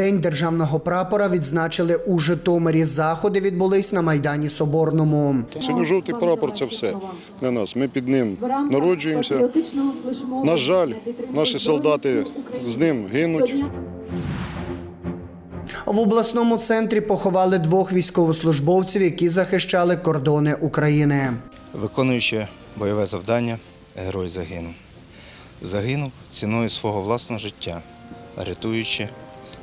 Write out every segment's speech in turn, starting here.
День державного прапора відзначили у Житомирі. Заходи відбулись на майдані Соборному. Синьо-жовтий прапор це все для нас. Ми під ним народжуємося. На жаль, наші солдати з ним гинуть. В обласному центрі поховали двох військовослужбовців, які захищали кордони України. Виконуючи бойове завдання, герой загинув. Загинув ціною свого власного життя, рятуючи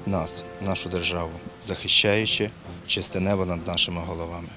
нас, нашу державу, захищаючи чисте небо над нашими головами.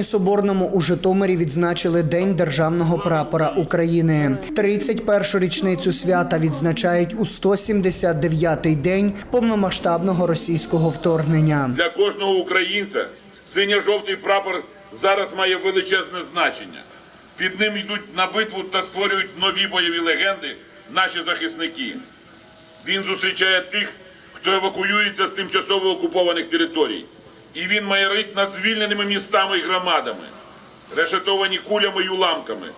На Соборному у Житомирі відзначили День державного прапора України. 31-шу річницю свята відзначають у 179-й день повномасштабного російського вторгнення. Для кожного українця синьо-жовтий прапор зараз має величезне значення. Під ним йдуть на битву та створюють нові бойові легенди наші захисники. Він зустрічає тих, хто евакуюється з тимчасово окупованих територій. І він майорить над звільненими містами і громадами, решетовані кулями й уламками,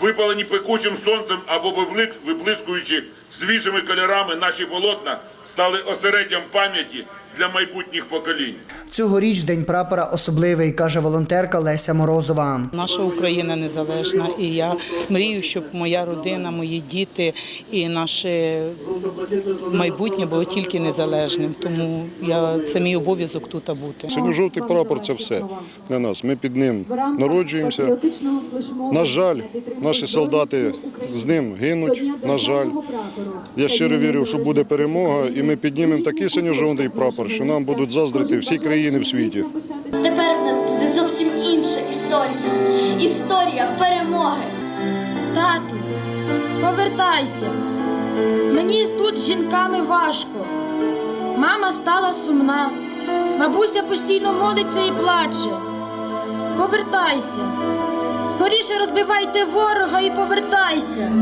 випалені пекучим сонцем або виблискуючи свіжими кольорами наші полотна стали осереддям пам'яті для майбутніх поколінь. Цьогоріч День прапора особливий, каже волонтерка Леся Морозова. Наша Україна незалежна, і я мрію, щоб моя родина, мої діти і наше майбутнє було тільки незалежним. Тому я це мій обов'язок тут бути. Синьо-жовтий прапор це все для нас. Ми під ним народжуємося. На жаль, наші солдати з ним гинуть. На жаль, я щиро вірю, що буде перемога, і ми піднімемо такий синьо-жовтий прапор, що нам будуть заздрити всі країни в світі. Тепер в нас буде зовсім інша історія. Історія перемоги. Тату, повертайся. Мені тут з жінками важко. Мама стала сумна. Бабуся постійно молиться і плаче. Повертайся. Скоріше розбивайте ворога і повертайся.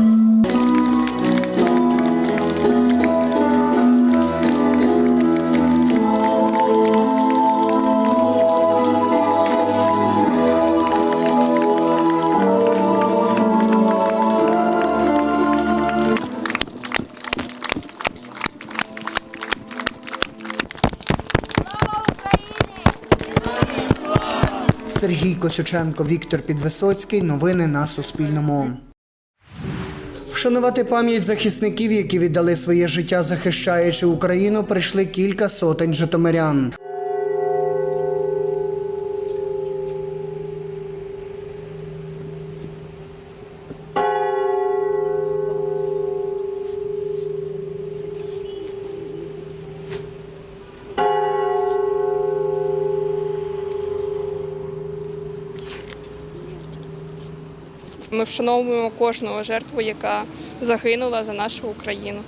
Сергій Косюченко, Віктор Підвисоцький. Новини на Суспільному. Вшанувати пам'ять захисників, які віддали своє життя, захищаючи Україну, прийшли кілька сотень житомирян. Вшановуємо кожного жертву, яка загинула за нашу Україну.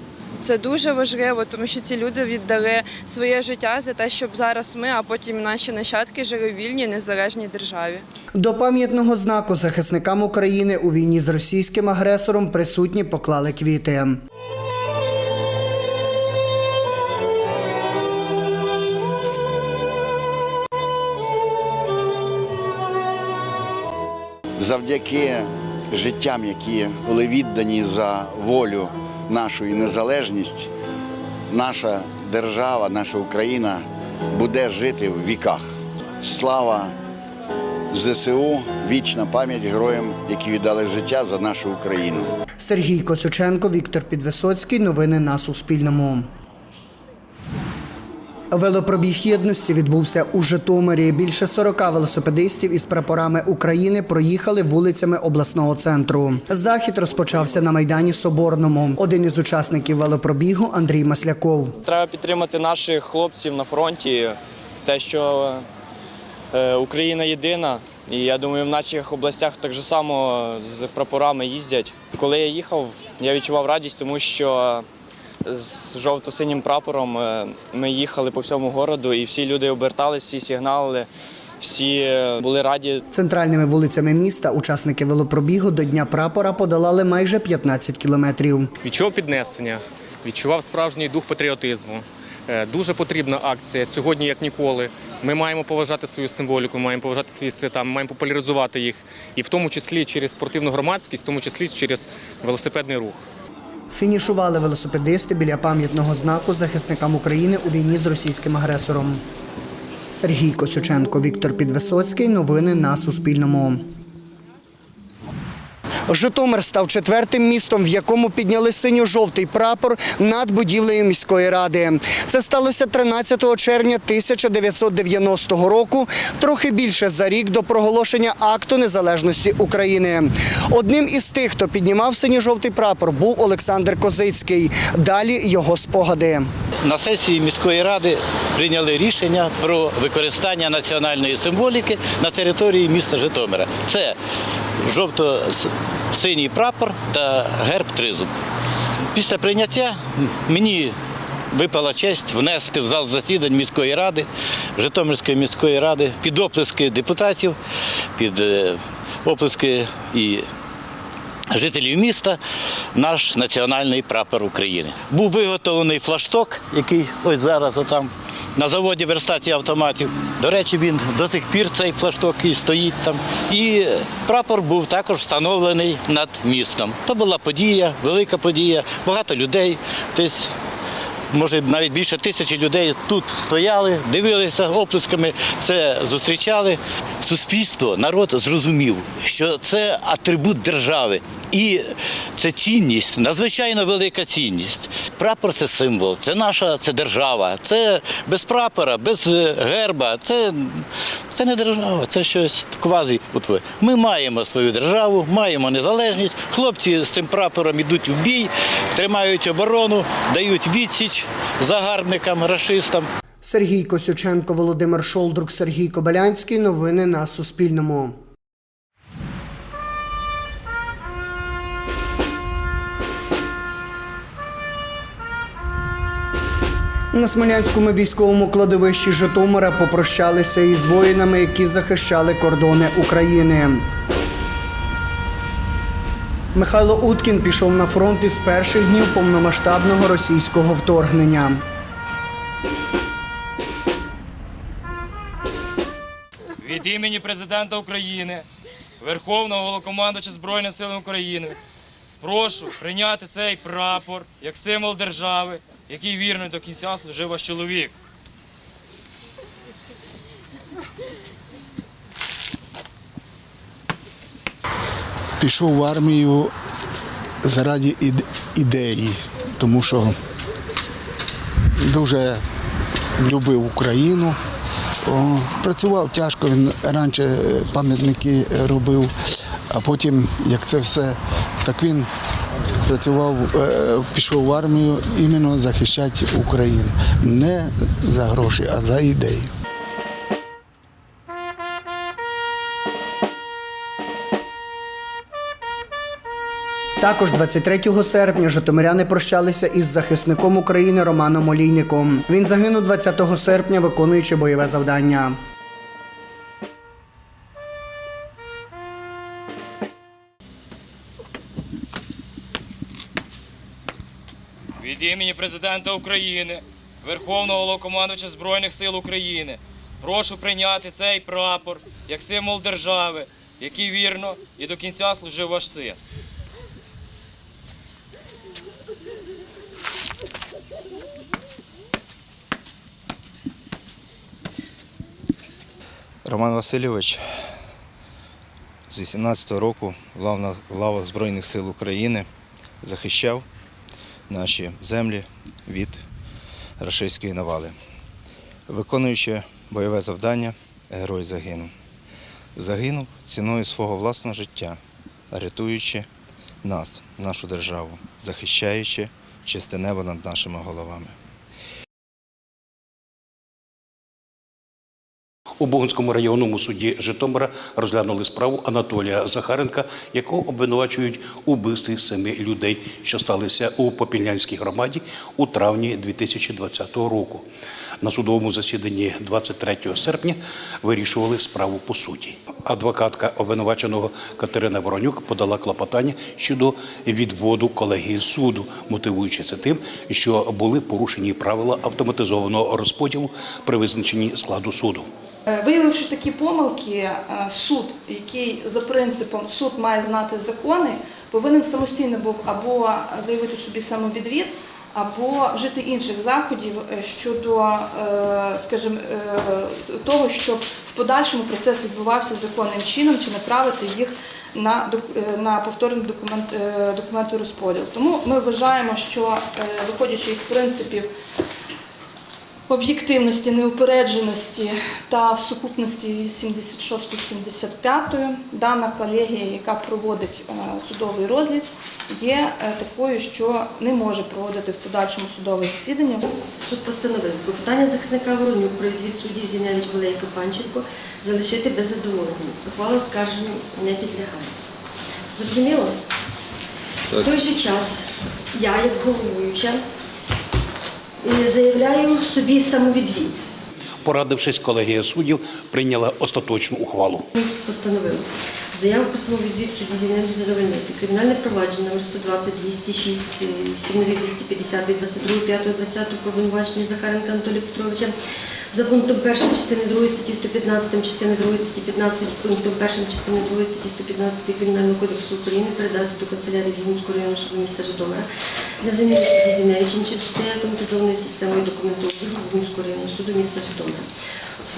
Це дуже важливо, тому що ці люди віддали своє життя за те, щоб зараз ми, а потім наші нащадки жили в вільній незалежній державі. До пам'ятного знаку захисникам України у війні з російським агресором присутні поклали квіти. завдяки життям, які були віддані за волю нашу і незалежність, наша держава, наша Україна буде жити в віках. Слава ЗСУ, вічна пам'ять героям, які віддали життя за нашу Україну. Сергій Косюченко, Віктор Підвисоцький. Новини на Суспільному. Велопробіг єдності відбувся у Житомирі. Більше 40 велосипедистів із прапорами України проїхали вулицями обласного центру. Захід розпочався на майдані Соборному. Один із учасників велопробігу Андрій Масляков. Треба підтримати наших хлопців на фронті. Те, що е, Україна єдина, і я думаю, в наших областях так само з прапорами їздять. Коли я їхав, я відчував радість, тому що з жовто-синім прапором е, ми їхали по всьому городу, і всі люди обертались, всі сигналили. всі були раді Центральними вулицями міста учасники велопробігу до Дня прапора подолали майже 15 кілометрів. Відчував піднесення, відчував справжній дух патріотизму. Е, Дуже потрібна акція сьогодні, як ніколи. Ми маємо поважати свою символіку, маємо поважати свої свята, ми маємо популяризувати їх, і в тому числі через спортивну громадськість, в тому числі через велосипедний рух. Фінішували велосипедисти біля пам'ятного знаку захисникам України у війні з російським агресором. Сергій Косюченко, Віктор Підвисоцький. Новини на Суспільному. Житомир став четвертим містом, в якому підняли синьо-жовтий прапор над будівлею міської ради. Це сталося 13 червня 1990 року, трохи більше за рік до проголошення акту незалежності України. Одним із тих, хто піднімав синьо-жовтий прапор, був Олександр Козицький. Далі його спогади. На сесії міської ради прийняли рішення про використання національної символіки на території міста Житомира. Це жовто-синій прапор та герб тризуб. Після прийняття мені випала честь внести в зал засідань міської ради, Житомирської міської ради під оплески депутатів, під е, оплески і жителів міста наш національний прапор України. Був виготовлений флашток, який ось зараз отам на заводі верстаті автоматів. До речі, він до сих пір цей флашток і стоїть там. І прапор був також встановлений над містом. То була подія, велика подія, багато людей. Десь може навіть більше тисячі людей тут стояли, дивилися оплесками, це зустрічали. Суспільство, народ зрозумів, що це атрибут держави. І це цінність, надзвичайно велика цінність. Прапор це символ, це наша це держава. Це без прапора, без е, герба. Це, це не держава, це щось квазі. Ми маємо свою державу, маємо незалежність. Хлопці з цим прапором йдуть у бій, тримають оборону, дають відсіч загарбникам, рашистам. Сергій Косюченко, Володимир Шолдрук, Сергій Кобилянський. Новини на Суспільному. На Смолянському військовому кладовищі Житомира попрощалися із воїнами, які захищали кордони України. Михайло Уткін пішов на фронт із перших днів повномасштабного російського вторгнення. Від імені президента України, Верховного Головнокомандувача Збройних сил України, прошу прийняти цей прапор як символ держави, який вірно до кінця служив ваш чоловік. Пішов в армію заради ідеї, тому що дуже любив Україну. Працював тяжко, він раніше пам'ятники робив, а потім, як це все, так він працював, е, пішов в армію іменно захищати Україну. Не за гроші, а за ідею. Також 23 серпня житомиряни прощалися із захисником України Романом Олійником. Він загинув 20 серпня, виконуючи бойове завдання. Від імені президента України, Верховного Головнокомандувача Збройних сил України, прошу прийняти цей прапор як символ держави, який вірно і до кінця служив ваш син. Роман Васильович з 18-го року в лавах Збройних сил України захищав наші землі від рашистської навали. Виконуючи бойове завдання, герой загинув. Загинув ціною свого власного життя, рятуючи нас, нашу державу, захищаючи чисте небо над нашими головами. У Богунському районному суді Житомира розглянули справу Анатолія Захаренка, якого обвинувачують у вбивстві семи людей, що сталися у Попільнянській громаді у травні 2020 року. На судовому засіданні 23 серпня вирішували справу по суті. Адвокатка обвинуваченого Катерина Воронюк подала клопотання щодо відводу колегії суду, мотивуючи це тим, що були порушені правила автоматизованого розподілу при визначенні складу суду. Е, Виявивши такі помилки, е, суд, який за принципом суд має знати закони, повинен самостійно був або заявити собі самовідвід, або вжити інших заходів е, щодо, скажімо, того, щоб в подальшому процес відбувався законним чином чи направити їх на, на повторний документ, е, документорозподіл. Тому ми вважаємо, що виходячи із принципів об'єктивності, неупередженості та в сукупності зі 76-75 дана колегія, яка проводить е, судовий розгляд, є е, такою, що не може проводити в подальшому судове засідання. Суд постановив про питання захисника Воронюк про відвід суддів Зінявич Балейка Панченко залишити без задоволення. Ухвала оскарженню не підлягає. Зрозуміло? В той же час я, як головуюча, заявляю собі самовідвід. Порадившись, колегія суддів прийняла остаточну ухвалу. Постановив заяву про самовідвід судді Зінявич задовольнити. Кримінальне провадження номер 120 206 7 250 від 22.5.20 про обвинувачення Захаренка Анатолія Петровича за пунктом 1 частини 2 статті 115, частини 2 статті 15, пунктом 1 частини 2 статті 115 Кримінального кодексу України передати до канцелярії Вінницького районного суду міста Житомира для заміни судді Зіневич іншим суддею автоматизованою системою документообігу Вінницького районного суду міста Житомира.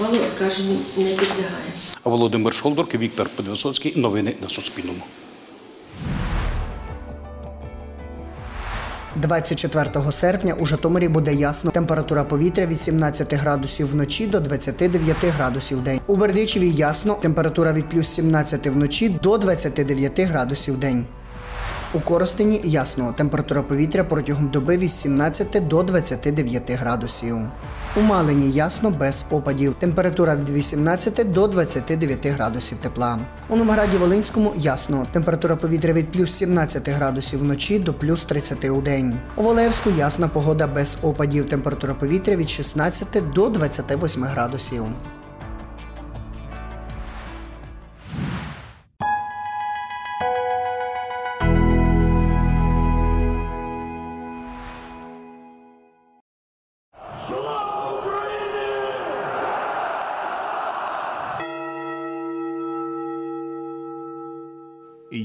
Ухвалу оскарженню не підлягає. Володимир Шолдорк, Віктор Подвисоцький. Новини на Суспільному. 24 серпня у Житомирі буде ясно. Температура повітря від 17 градусів вночі до 29 градусів в день. У Бердичеві ясно. Температура від плюс 17 вночі до 29 градусів в день. У Коростені ясно. Температура повітря протягом доби від 17 до 29 градусів. У Малині ясно без опадів. Температура від 18 до 29 градусів тепла. У Новограді Волинському ясно. Температура повітря від плюс 17 градусів вночі до плюс 30 у день. У Волеївську ясна погода без опадів. Температура повітря від 16 до 28 градусів.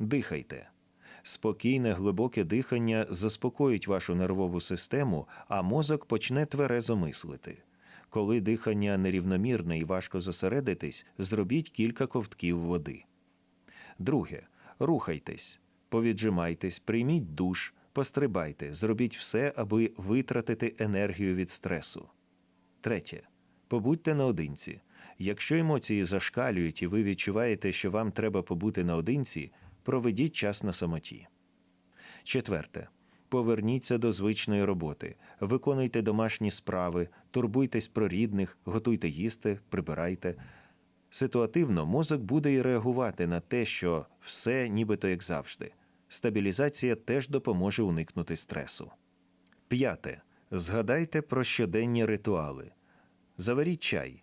Дихайте. Спокійне глибоке дихання заспокоїть вашу нервову систему, а мозок почне тверезо мислити. Коли дихання нерівномірне і важко зосередитись, зробіть кілька ковтків води. Друге. Рухайтесь, повіджимайтесь, прийміть душ, пострибайте, зробіть все, аби витратити енергію від стресу. Третє. Побудьте наодинці. Якщо емоції зашкалюють і ви відчуваєте, що вам треба побути наодинці, проведіть час на самоті. Четверте. Поверніться до звичної роботи, виконуйте домашні справи, турбуйтесь про рідних, готуйте їсти, прибирайте. Ситуативно мозок буде і реагувати на те, що все нібито як завжди. Стабілізація теж допоможе уникнути стресу. П'яте. Згадайте про щоденні ритуали. Заваріть чай,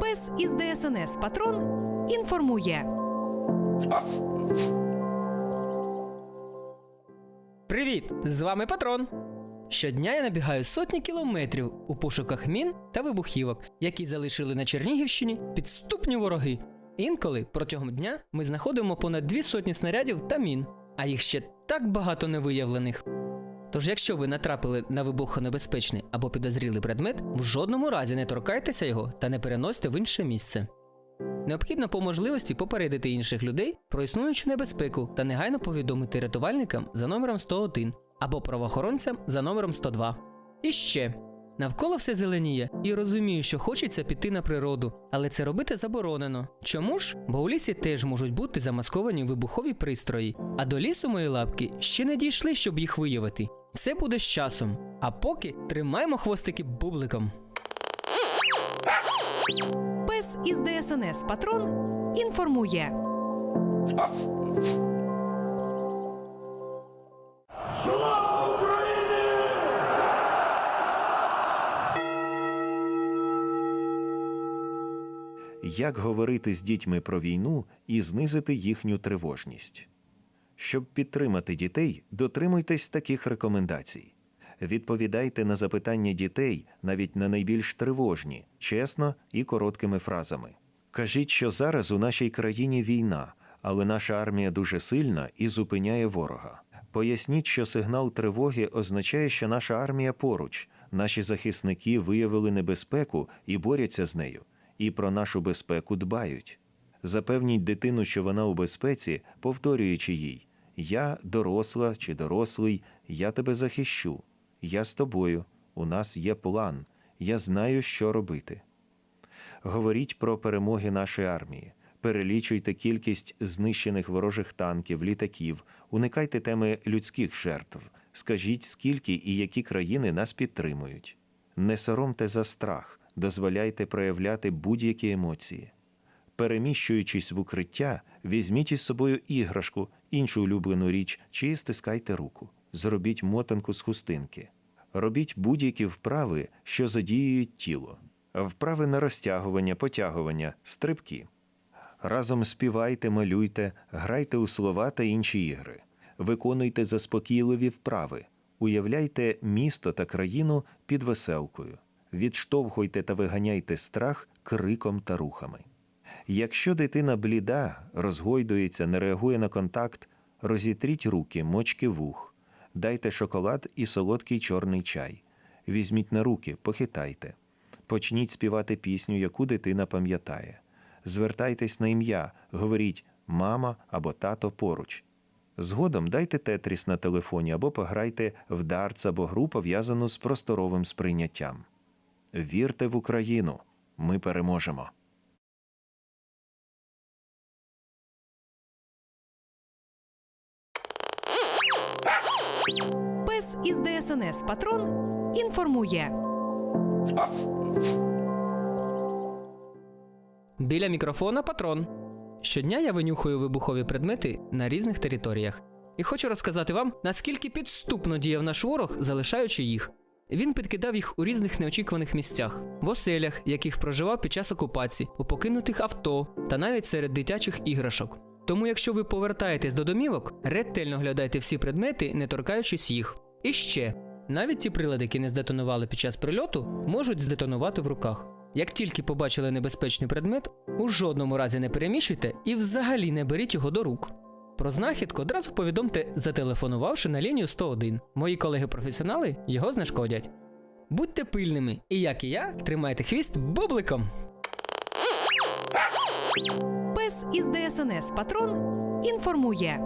Пес із ДСНС Патрон інформує. Привіт! З вами Патрон. Щодня я набігаю сотні кілометрів у пошуках мін та вибухівок, які залишили на Чернігівщині підступні вороги. Інколи протягом дня ми знаходимо понад дві сотні снарядів та мін, а їх ще так багато невиявлених. Тож, якщо ви натрапили на вибухонебезпечний або підозрілий предмет, в жодному разі не торкайтеся його та не переносьте в інше місце. Необхідно по можливості попередити інших людей про існуючу небезпеку та негайно повідомити рятувальникам за номером 101 або правоохоронцям за номером 102. І ще навколо все зеленіє, і розумію, що хочеться піти на природу, але це робити заборонено. Чому ж? Бо у лісі теж можуть бути замасковані вибухові пристрої, а до лісу мої лапки ще не дійшли, щоб їх виявити. Все буде з часом. А поки тримаємо хвостики бубликом. Пес із ДСНС Патрон інформує. Як говорити з дітьми про війну і знизити їхню тривожність? Щоб підтримати дітей, дотримуйтесь таких рекомендацій. Відповідайте на запитання дітей, навіть на найбільш тривожні, чесно і короткими фразами. Кажіть, що зараз у нашій країні війна, але наша армія дуже сильна і зупиняє ворога. Поясніть, що сигнал тривоги означає, що наша армія поруч, наші захисники виявили небезпеку і борються з нею, і про нашу безпеку дбають. Запевніть дитину, що вона у безпеці, повторюючи їй: Я доросла чи дорослий, я тебе захищу, я з тобою, у нас є план, я знаю, що робити. Говоріть про перемоги нашої армії, перелічуйте кількість знищених ворожих танків, літаків, уникайте теми людських жертв, скажіть, скільки і які країни нас підтримують. Не соромте за страх, дозволяйте проявляти будь-які емоції. Переміщуючись в укриття, візьміть із собою іграшку, іншу улюблену річ чи стискайте руку. Зробіть мотанку з хустинки. Робіть будь-які вправи, що задіюють тіло. Вправи на розтягування, потягування, стрибки. Разом співайте, малюйте, грайте у слова та інші ігри. Виконуйте заспокійливі вправи. Уявляйте місто та країну під веселкою. Відштовхуйте та виганяйте страх криком та рухами. Якщо дитина бліда, розгойдується, не реагує на контакт, розітріть руки, мочки вух, дайте шоколад і солодкий чорний чай. Візьміть на руки, похитайте. Почніть співати пісню, яку дитина пам'ятає. Звертайтесь на ім'я, говоріть мама або тато поруч. Згодом дайте тетріс на телефоні або пограйте в дартс або гру, пов'язану з просторовим сприйняттям. Вірте в Україну, ми переможемо. Пес із ДСНС Патрон інформує. Біля мікрофона патрон. Щодня я винюхую вибухові предмети на різних територіях. І хочу розказати вам, наскільки підступно діяв наш ворог, залишаючи їх. Він підкидав їх у різних неочікуваних місцях, в оселях, яких проживав під час окупації, у покинутих авто та навіть серед дитячих іграшок. Тому, якщо ви повертаєтесь до домівок, ретельно глядайте всі предмети, не торкаючись їх. І ще, навіть ті прилади, які не здетонували під час прильоту, можуть здетонувати в руках. Як тільки побачили небезпечний предмет, у жодному разі не переміщуйте і взагалі не беріть його до рук. Про знахідку одразу повідомте, зателефонувавши на лінію 101. Мої колеги-професіонали його знешкодять. Будьте пильними і, як і я, тримайте хвіст бубликом. Пес із ДСНС Патрон інформує.